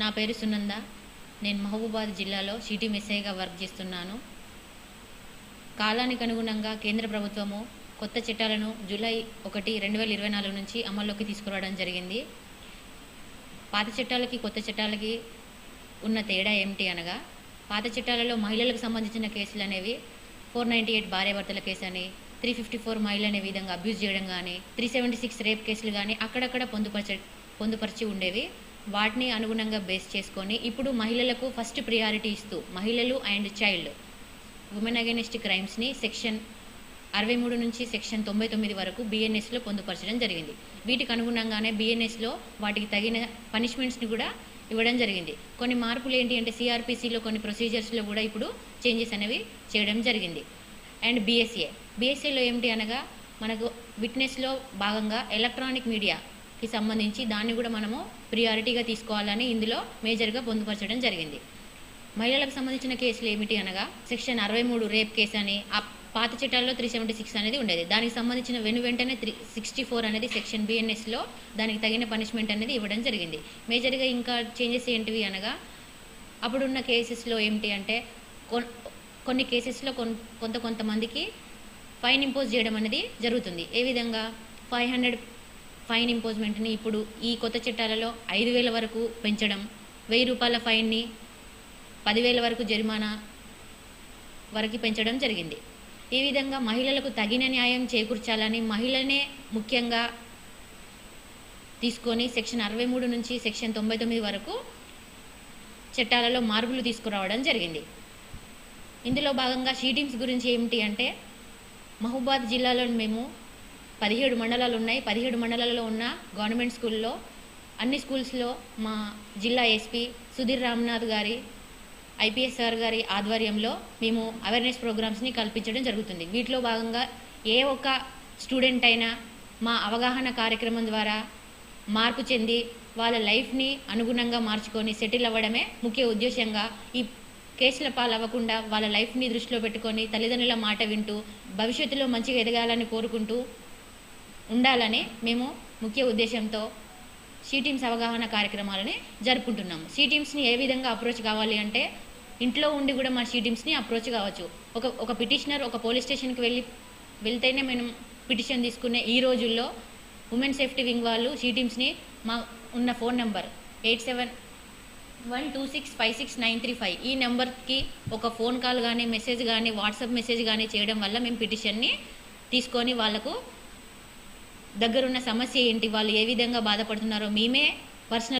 నా పేరు సునంద. నేను మహబూబాద్ జిల్లాలో సిటీ మెస్ఐగా వర్క్ చేస్తున్నాను. కాలానికి అనుగుణంగా కేంద్ర ప్రభుత్వము కొత్త చట్టాలను జూలై ఒకటి రెండు వేల ఇరవై నాలుగు నుంచి అమల్లోకి తీసుకురావడం జరిగింది. పాత చట్టాలకి కొత్త చట్టాలకి ఉన్న తేడా ఏమిటి అనగా పాత చట్టాలలో మహిళలకు సంబంధించిన కేసులు అనేవి ఫోర్ నైంటీ ఎయిట్ భార్యాభర్తల కేసు అని త్రీ ఫిఫ్టీ ఫోర్ మహిళ అనే విధంగా అబ్యూజ్ చేయడం కానీ త్రీ సెవెంటీ సిక్స్ రేప్ కేసులు కానీ అక్కడక్కడ పొందుపరచ పొందుపరిచి ఉండేవి. వాటిని అనుగుణంగా బేస్ చేసుకొని ఇప్పుడు మహిళలకు ఫస్ట్ ప్రియారిటీ ఇస్తూ మహిళలు అండ్ చైల్డ్ ఉమెన్ అగెనిస్ట్ క్రైమ్స్ని సెక్షన్ అరవై మూడు నుంచి సెక్షన్ తొంభై తొమ్మిది వరకు బిఎన్ఎస్లో పొందుపరచడం జరిగింది. వీటికి అనుగుణంగానే బిఎన్ఎస్లో వాటికి తగిన పనిష్మెంట్స్ని కూడా ఇవ్వడం జరిగింది. కొన్ని మార్పులు ఏంటి అంటే సిఆర్పిసిలో కొన్ని ప్రొసీజర్స్లో కూడా ఇప్పుడు చేంజెస్ అనేవి చేయడం జరిగింది. అండ్ బిఎస్ఏ బిఎస్ఏలో ఏమిటి అనగా మనకు విట్నెస్లో భాగంగా ఎలక్ట్రానిక్ మీడియా కి సంబంధించి దాన్ని కూడా మనము ప్రియారిటీగా తీసుకోవాలని ఇందులో మేజర్గా పొందుపరచడం జరిగింది. మహిళలకు సంబంధించిన కేసులు ఏమిటి అనగా సెక్షన్ అరవై మూడు రేప్ కేసు అని ఆ పాత చట్టాల్లో త్రీ సెవెంటీ సిక్స్ అనేది ఉండేది. దానికి సంబంధించిన వెను వెంటనే త్రీ సిక్స్టీ ఫోర్ అనేది సెక్షన్ బిఎన్ఎస్లో దానికి తగిన పనిష్మెంట్ అనేది ఇవ్వడం జరిగింది. మేజర్గా ఇంకా చేంజెస్ ఏంటివి అనగా అప్పుడున్న కేసెస్లో ఏమిటి అంటే కొన్ని కేసెస్లో కొంత కొంతమందికి ఫైన్ ఇంపోజ్ చేయడం అనేది జరుగుతుంది. ఏ విధంగా? ఫైవ్ హండ్రెడ్ ఫైన్ ఇంపోజ్మెంట్ని ఇప్పుడు ఈ కొత్త చట్టాలలో ఐదు వేల వరకు పెంచడం వెయ్యి రూపాయల ఫైన్ని పదివేల వరకు జరిమానా వరకు పెంచడం జరిగింది. ఈ విధంగా మహిళలకు తగిన న్యాయం చేకూర్చాలని మహిళనే ముఖ్యంగా తీసుకొని సెక్షన్ అరవై మూడు నుంచి సెక్షన్ తొంభై తొమ్మిది వరకు చట్టాలలో మార్పులు తీసుకురావడం జరిగింది. ఇందులో భాగంగా షీటింగ్స్ గురించి ఏమిటి అంటే మహబూబాద్ జిల్లాలో మేము పదిహేడు మండలాలు ఉన్నాయి. పదిహేడు మండలాలలో ఉన్న గవర్నమెంట్ స్కూల్లో అన్ని స్కూల్స్లో మా జిల్లా ఎస్పీ సుధీర్ రామ్నాథ్ గారి ఐపీఎస్ సార్ గారి ఆధ్వర్యంలో మేము అవేర్నెస్ ప్రోగ్రామ్స్ని కల్పించడం జరుగుతుంది. వీటిలో భాగంగా ఏ ఒక్క స్టూడెంట్ అయినా మా అవగాహన కార్యక్రమం ద్వారా మార్పు చెంది వాళ్ళ లైఫ్ని అనుగుణంగా మార్చుకొని సెటిల్ అవ్వడమే ముఖ్య ఉద్దేశంగా ఈ కేసుల పాలవ్వకుండా వాళ్ళ లైఫ్ని దృష్టిలో పెట్టుకొని తల్లిదండ్రుల మాట వింటూ భవిష్యత్తులో మంచిగా ఎదగాలని కోరుకుంటూ ఉండాలని మేము ముఖ్య ఉద్దేశంతో సీ టీమ్స్ అవగాహన కార్యక్రమాలని జరుపుకుంటున్నాము. సిటీమ్స్ని ఏ విధంగా అప్రోచ్ కావాలి అంటే ఇంట్లో ఉండి కూడా మన సీ టీమ్స్ని అప్రోచ్ కావచ్చు. ఒక ఒక పిటిషనర్ ఒక పోలీస్ స్టేషన్కి వెళ్ళి వెళ్తేనే మనం పిటిషన్ తీసుకునే ఈ రోజుల్లో ఉమెన్ సేఫ్టీ వింగ్ వాళ్ళు సీ టీమ్స్ని మా ఉన్న phone number eight seven one two six five six nine three five ఈ నెంబర్కి ఒక ఫోన్ కాల్ కానీ మెసేజ్ కానీ వాట్సాప్ మెసేజ్ కానీ చేయడం వల్ల మేము పిటిషన్ని తీసుకొని వాళ్ళకు దగ్గరున్న సమస్య ఏంటి? వాళ్ళు ఏ విధంగా బాధపడుతున్నారో మేమే పర్సనల్